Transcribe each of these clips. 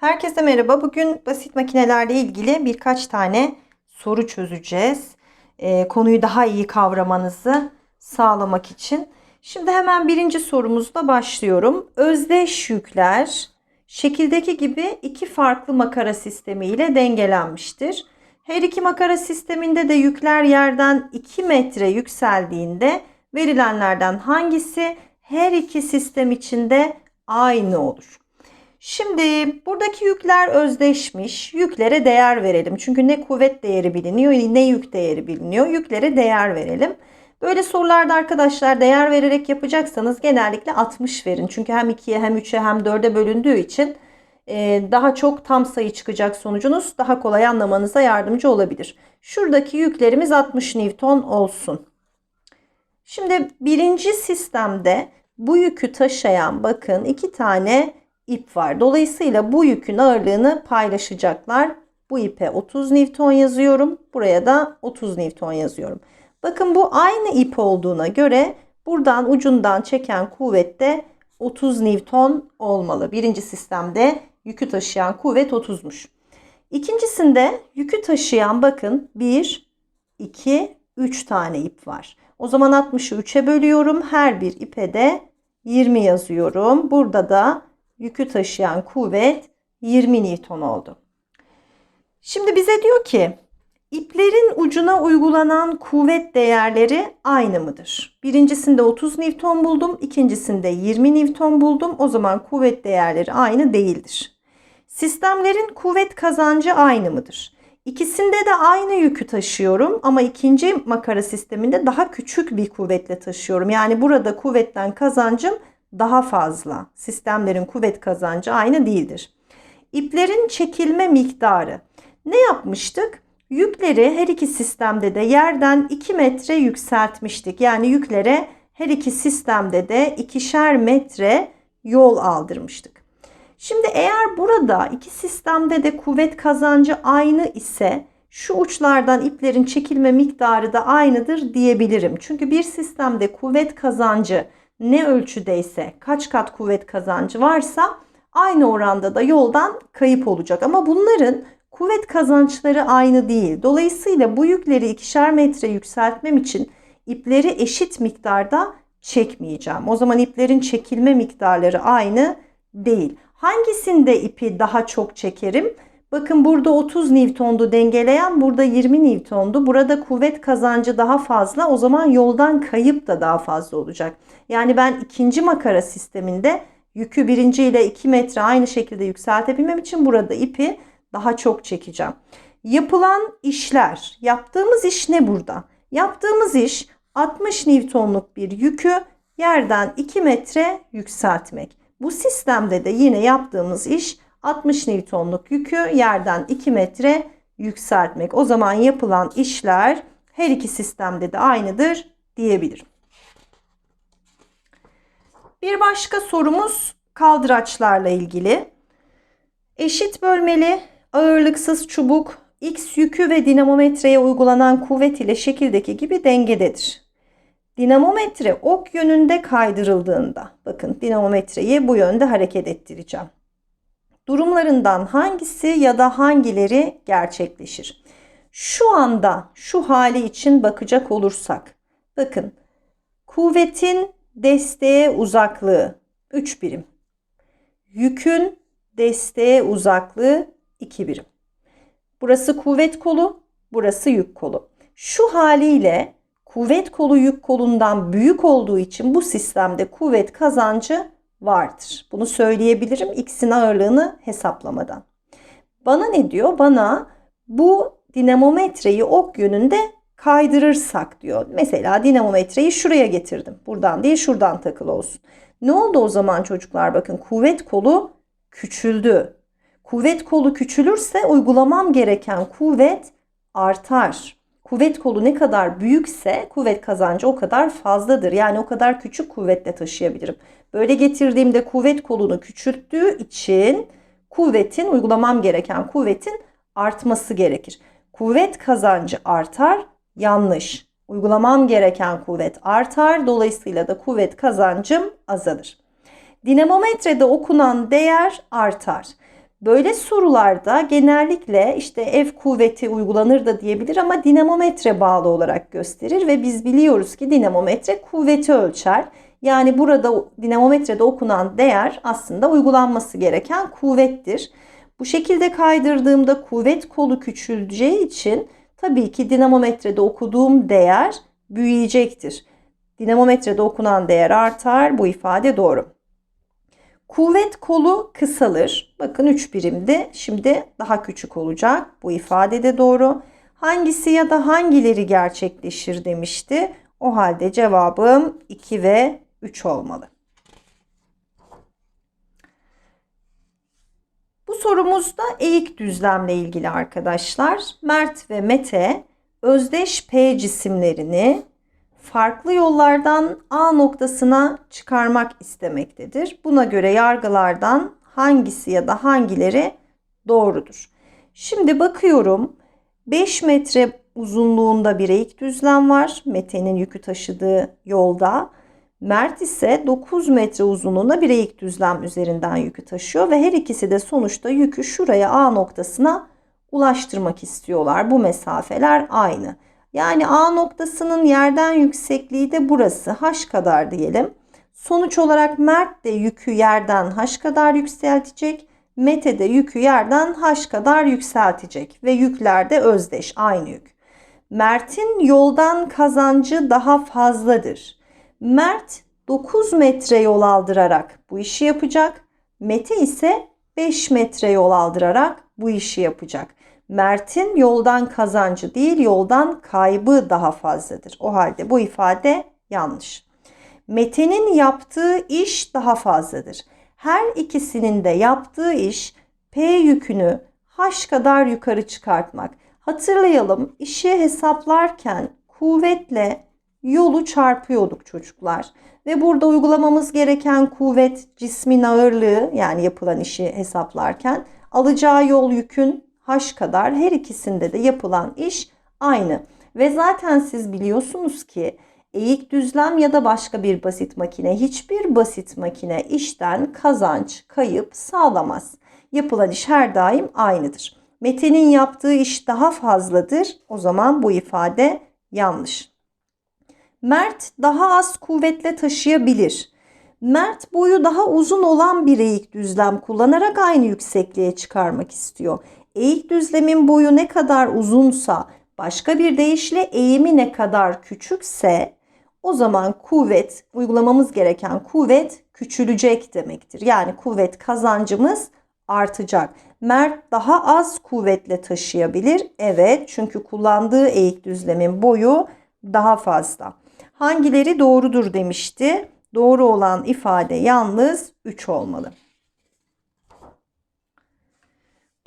Herkese merhaba. Bugün basit makinelerle ilgili birkaç tane soru çözeceğiz. Ee, konuyu daha iyi kavramanızı sağlamak için. Şimdi hemen birinci sorumuzla başlıyorum. Özdeş yükler şekildeki gibi iki farklı makara sistemi ile dengelenmiştir. Her iki makara sisteminde de yükler yerden 2 metre yükseldiğinde verilenlerden hangisi her iki sistem içinde aynı olur? Şimdi buradaki yükler özdeşmiş. Yüklere değer verelim. Çünkü ne kuvvet değeri biliniyor ne yük değeri biliniyor. Yüklere değer verelim. Böyle sorularda arkadaşlar değer vererek yapacaksanız genellikle 60 verin. Çünkü hem 2'ye hem 3'e hem 4'e bölündüğü için e, daha çok tam sayı çıkacak sonucunuz daha kolay anlamanıza yardımcı olabilir. Şuradaki yüklerimiz 60 Newton olsun. Şimdi birinci sistemde bu yükü taşıyan bakın iki tane ip var. Dolayısıyla bu yükün ağırlığını paylaşacaklar. Bu ipe 30 Newton yazıyorum. Buraya da 30 Newton yazıyorum. Bakın bu aynı ip olduğuna göre buradan ucundan çeken kuvvet de 30 Newton olmalı. Birinci sistemde yükü taşıyan kuvvet 30'muş. İkincisinde yükü taşıyan bakın 1, 2, 3 tane ip var. O zaman 60'ı 3'e bölüyorum. Her bir ipe de 20 yazıyorum. Burada da yükü taşıyan kuvvet 20 Newton oldu. Şimdi bize diyor ki iplerin ucuna uygulanan kuvvet değerleri aynı mıdır? Birincisinde 30 Newton buldum, ikincisinde 20 Newton buldum. O zaman kuvvet değerleri aynı değildir. Sistemlerin kuvvet kazancı aynı mıdır? İkisinde de aynı yükü taşıyorum ama ikinci makara sisteminde daha küçük bir kuvvetle taşıyorum. Yani burada kuvvetten kazancım daha fazla. Sistemlerin kuvvet kazancı aynı değildir. İplerin çekilme miktarı. Ne yapmıştık? Yükleri her iki sistemde de yerden 2 metre yükseltmiştik. Yani yüklere her iki sistemde de ikişer metre yol aldırmıştık. Şimdi eğer burada iki sistemde de kuvvet kazancı aynı ise şu uçlardan iplerin çekilme miktarı da aynıdır diyebilirim. Çünkü bir sistemde kuvvet kazancı ne ölçüdeyse kaç kat kuvvet kazancı varsa aynı oranda da yoldan kayıp olacak. Ama bunların kuvvet kazançları aynı değil. Dolayısıyla bu yükleri ikişer metre yükseltmem için ipleri eşit miktarda çekmeyeceğim. O zaman iplerin çekilme miktarları aynı değil. Hangisinde ipi daha çok çekerim? Bakın burada 30 Newton'du dengeleyen, burada 20 Newton'du. Burada kuvvet kazancı daha fazla. O zaman yoldan kayıp da daha fazla olacak. Yani ben ikinci makara sisteminde yükü birinci ile 2 metre aynı şekilde yükseltebilmem için burada ipi daha çok çekeceğim. Yapılan işler, yaptığımız iş ne burada? Yaptığımız iş 60 Newton'luk bir yükü yerden 2 metre yükseltmek. Bu sistemde de yine yaptığımız iş 60 Newton'luk yükü yerden 2 metre yükseltmek. O zaman yapılan işler her iki sistemde de aynıdır diyebilirim. Bir başka sorumuz kaldıraçlarla ilgili. Eşit bölmeli ağırlıksız çubuk X yükü ve dinamometreye uygulanan kuvvet ile şekildeki gibi dengededir. Dinamometre ok yönünde kaydırıldığında bakın dinamometreyi bu yönde hareket ettireceğim. Durumlarından hangisi ya da hangileri gerçekleşir? Şu anda şu hali için bakacak olursak bakın kuvvetin desteğe uzaklığı 3 birim. Yükün desteğe uzaklığı 2 birim. Burası kuvvet kolu, burası yük kolu. Şu haliyle kuvvet kolu yük kolundan büyük olduğu için bu sistemde kuvvet kazancı vardır. Bunu söyleyebilirim x'in ağırlığını hesaplamadan. Bana ne diyor? Bana bu dinamometreyi ok yönünde kaydırırsak diyor. Mesela dinamometreyi şuraya getirdim. Buradan değil şuradan takılı olsun. Ne oldu o zaman çocuklar? Bakın kuvvet kolu küçüldü. Kuvvet kolu küçülürse uygulamam gereken kuvvet artar. Kuvvet kolu ne kadar büyükse kuvvet kazancı o kadar fazladır. Yani o kadar küçük kuvvetle taşıyabilirim. Böyle getirdiğimde kuvvet kolunu küçülttüğü için kuvvetin uygulamam gereken kuvvetin artması gerekir. Kuvvet kazancı artar, yanlış. Uygulamam gereken kuvvet artar, dolayısıyla da kuvvet kazancım azalır. Dinamometrede okunan değer artar. Böyle sorularda genellikle işte F kuvveti uygulanır da diyebilir ama dinamometre bağlı olarak gösterir ve biz biliyoruz ki dinamometre kuvveti ölçer. Yani burada dinamometrede okunan değer aslında uygulanması gereken kuvvettir. Bu şekilde kaydırdığımda kuvvet kolu küçüleceği için tabii ki dinamometrede okuduğum değer büyüyecektir. Dinamometrede okunan değer artar. Bu ifade doğru. Kuvvet kolu kısalır. Bakın 3 birimdi. Şimdi daha küçük olacak. Bu ifade de doğru. Hangisi ya da hangileri gerçekleşir demişti. O halde cevabım 2 ve 3 olmalı. Bu sorumuzda eğik düzlemle ilgili arkadaşlar. Mert ve Mete özdeş P cisimlerini farklı yollardan A noktasına çıkarmak istemektedir. Buna göre yargılardan hangisi ya da hangileri doğrudur? Şimdi bakıyorum 5 metre uzunluğunda bir eğik düzlem var. Mete'nin yükü taşıdığı yolda. Mert ise 9 metre uzunluğunda bir eğik düzlem üzerinden yükü taşıyor ve her ikisi de sonuçta yükü şuraya A noktasına ulaştırmak istiyorlar. Bu mesafeler aynı. Yani A noktasının yerden yüksekliği de burası h kadar diyelim. Sonuç olarak Mert de yükü yerden h kadar yükseltecek. Mete de yükü yerden h kadar yükseltecek ve yükler de özdeş aynı yük. Mert'in yoldan kazancı daha fazladır. Mert 9 metre yol aldırarak bu işi yapacak. Mete ise 5 metre yol aldırarak bu işi yapacak. Mert'in yoldan kazancı değil yoldan kaybı daha fazladır. O halde bu ifade yanlış. Mete'nin yaptığı iş daha fazladır. Her ikisinin de yaptığı iş P yükünü H kadar yukarı çıkartmak. Hatırlayalım işi hesaplarken kuvvetle yolu çarpıyorduk çocuklar. Ve burada uygulamamız gereken kuvvet cismin ağırlığı yani yapılan işi hesaplarken alacağı yol yükün h kadar her ikisinde de yapılan iş aynı. Ve zaten siz biliyorsunuz ki eğik düzlem ya da başka bir basit makine hiçbir basit makine işten kazanç, kayıp sağlamaz. Yapılan iş her daim aynıdır. Mete'nin yaptığı iş daha fazladır. O zaman bu ifade yanlış. Mert daha az kuvvetle taşıyabilir. Mert boyu daha uzun olan bir eğik düzlem kullanarak aynı yüksekliğe çıkarmak istiyor. Eğik düzlemin boyu ne kadar uzunsa, başka bir deyişle eğimi ne kadar küçükse o zaman kuvvet, uygulamamız gereken kuvvet küçülecek demektir. Yani kuvvet kazancımız artacak. Mert daha az kuvvetle taşıyabilir. Evet çünkü kullandığı eğik düzlemin boyu daha fazla. Hangileri doğrudur demişti. Doğru olan ifade yalnız 3 olmalı.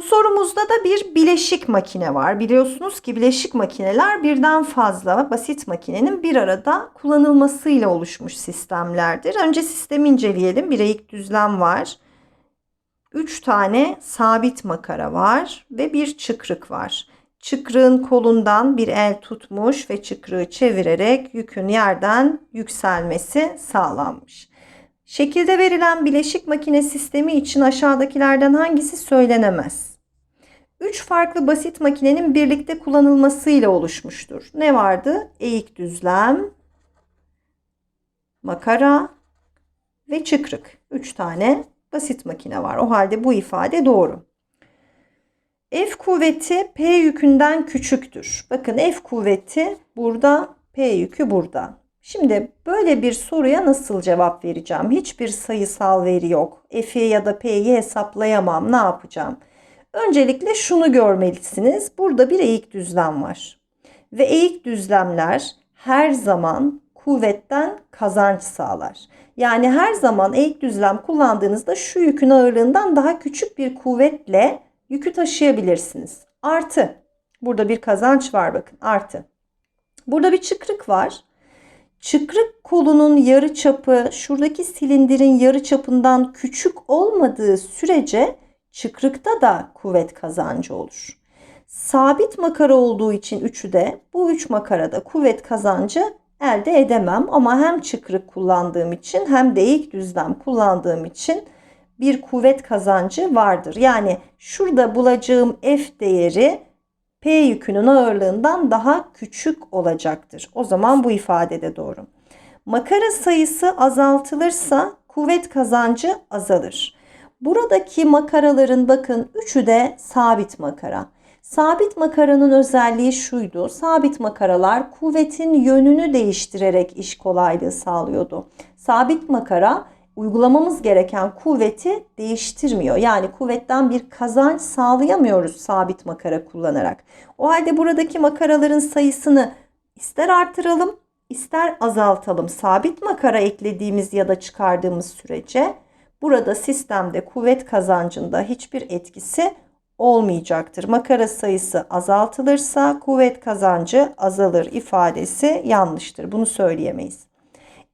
Bu sorumuzda da bir bileşik makine var. Biliyorsunuz ki bileşik makineler birden fazla basit makinenin bir arada kullanılmasıyla oluşmuş sistemlerdir. Önce sistemi inceleyelim. Bir eğik düzlem var. 3 tane sabit makara var ve bir çıkrık var. Çıkrığın kolundan bir el tutmuş ve çıkrığı çevirerek yükün yerden yükselmesi sağlanmış. Şekilde verilen bileşik makine sistemi için aşağıdakilerden hangisi söylenemez? Üç farklı basit makinenin birlikte kullanılmasıyla oluşmuştur. Ne vardı? Eğik düzlem, makara ve çıkrık. Üç tane basit makine var. O halde bu ifade doğru. F kuvveti P yükünden küçüktür. Bakın F kuvveti burada, P yükü burada. Şimdi böyle bir soruya nasıl cevap vereceğim? Hiçbir sayısal veri yok. F'i ya da P'yi hesaplayamam. Ne yapacağım? Öncelikle şunu görmelisiniz. Burada bir eğik düzlem var. Ve eğik düzlemler her zaman kuvvetten kazanç sağlar. Yani her zaman eğik düzlem kullandığınızda şu yükün ağırlığından daha küçük bir kuvvetle yükü taşıyabilirsiniz. Artı. Burada bir kazanç var bakın. Artı. Burada bir çıkrık var. Çıkrık kolunun yarı çapı şuradaki silindirin yarı çapından küçük olmadığı sürece çıkrıkta da kuvvet kazancı olur. Sabit makara olduğu için üçü de bu üç makarada kuvvet kazancı elde edemem ama hem çıkrık kullandığım için hem de eğik düzlem kullandığım için bir kuvvet kazancı vardır. Yani şurada bulacağım F değeri P yükünün ağırlığından daha küçük olacaktır. O zaman bu ifade de doğru. Makara sayısı azaltılırsa kuvvet kazancı azalır. Buradaki makaraların bakın üçü de sabit makara. Sabit makaranın özelliği şuydu. Sabit makaralar kuvvetin yönünü değiştirerek iş kolaylığı sağlıyordu. Sabit makara uygulamamız gereken kuvveti değiştirmiyor. Yani kuvvetten bir kazanç sağlayamıyoruz sabit makara kullanarak. O halde buradaki makaraların sayısını ister artıralım, ister azaltalım. Sabit makara eklediğimiz ya da çıkardığımız sürece burada sistemde kuvvet kazancında hiçbir etkisi olmayacaktır. Makara sayısı azaltılırsa kuvvet kazancı azalır ifadesi yanlıştır. Bunu söyleyemeyiz.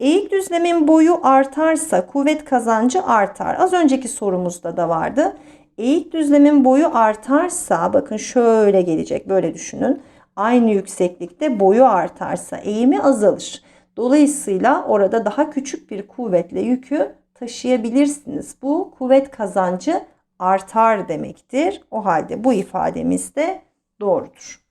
Eğik düzlemin boyu artarsa kuvvet kazancı artar. Az önceki sorumuzda da vardı. Eğik düzlemin boyu artarsa bakın şöyle gelecek böyle düşünün. Aynı yükseklikte boyu artarsa eğimi azalır. Dolayısıyla orada daha küçük bir kuvvetle yükü taşıyabilirsiniz. Bu kuvvet kazancı artar demektir. O halde bu ifademiz de doğrudur.